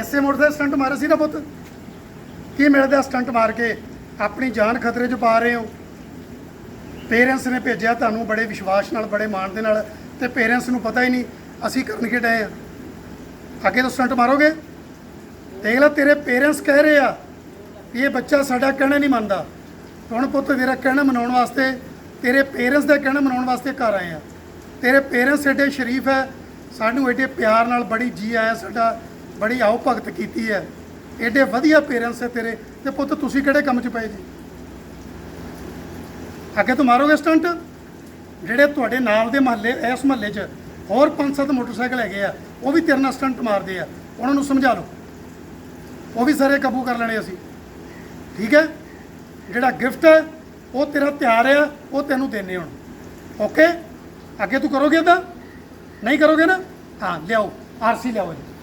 ਮਿਲਦਾ ਸਟੰਟ ਮਾਰੇ ਸੀ ਨਾ ਪੁੱਤ? ਕੀ ਮਿਲਦਾ ਸਟੰਟ ਮਾਰ ਕੇ? ਆਪਣੀ ਜਾਨ ਖਤਰੇ 'ਚ ਪਾ ਰਹੇ ਹੋ। ਪੇਰੈਂਟਸ ਨੇ ਭੇਜਿਆ ਤੁਹਾਨੂੰ ਬੜੇ ਵਿਸ਼ਵਾਸ ਨਾਲ, ਬੜੇ ਮਾਣ ਦੇ ਨਾਲ ਤੇ ਪੇਰੈਂਟਸ ਨੂੰ ਪਤਾ ਹੀ ਨਹੀਂ ਅਸੀਂ ਕਰਨ ਕੀ ਡਏ ਆ। ਅੱਗੇ ਤੋਂ ਸਟੰਟ ਮਾਰੋਗੇ? ਦੇਖ ਲੈ, ਤੇਰੇ ਪੇਰੈਂਟਸ ਕਹਿ ਰਹੇ ਆ ਵੀ ਇਹ ਬੱਚਾ ਸਾਡਾ ਕਹਿਣਾ ਨਹੀਂ ਮੰਨਦਾ। ਹੁਣ ਪੁੱਤ ਤੇਰਾ ਕਹਿਣਾ ਮਨਾਉਣ ਵਾਸਤੇ, ਤੇਰੇ ਪੇਰੈਂਟਸ ਦਾ ਕਹਿਣਾ ਮਨਾਉਣ ਵਾਸਤੇ ਘਰ ਆਏ ਆ। ਤੇਰੇ ਪੇਰੈਂਟਸ ਐਡੇ ਸ਼ਰੀਫ ਹੈ ਸਾਨੂੰ ਐਡੇ ਪਿਆਰ ਨਾਲ ਬੜੀ ਜੀ ਆਇਆ ਸਾਡਾ ਬੜੀ ਆਓ ਭਗਤ ਕੀਤੀ ਹੈ। ਐਡੇ ਵਧੀਆ ਪੇਰੈਂਟਸ ਹੈ ਤੇਰੇ। ਤੇ ਪੁੱਤ, ਤੁਸੀਂ ਕਿਹੜੇ ਕੰਮ 'ਚ ਪਏ ਜੀ? ਅੱਗੇ ਤੋਂ ਮਾਰੋਗੇ ਸਟੰਟ ਜਿਹੜੇ ਤੁਹਾਡੇ ਨਾਲ ਦੇ ਮਹੱਲੇ, ਇਸ ਮਹੱਲੇ 'ਚ ਹੋਰ ਪੰਜ ਸੱਤ ਮੋਟਰਸਾਈਕਲ ਹੈਗੇ ਆ, ਉਹ ਵੀ ਤੇਰੇ ਨਾਲ ਸਟੰਟ ਮਾਰਦੇ ਆ। ਉਹਨਾਂ ਨੂੰ ਸਮਝਾ ਲਓ। ਉਹ ਵੀ ਸਾਰੇ ਕਾਬੂ ਕਰ ਲੈਣੇ ਅਸੀਂ। ਠੀਕ ਹੈ? ਜਿਹੜਾ ਗਿਫਟ ਹੈ, ਉਹ ਤੇਰਾ ਤਿਆਰ ਆ, ਉਹ ਤੈਨੂੰ ਦੇਣੇ ਹੁਣ। ਓਕੇ ਅੱਗੇ ਤੂੰ ਕਰੋਗੇ ਤਾਂ ਨਹੀਂ ਕਰੋਗੇ ਨਾ? ਹਾਂ, ਲਿਆਓ। ਆਰਸੀ ਲਿਆਓ ਜੀ।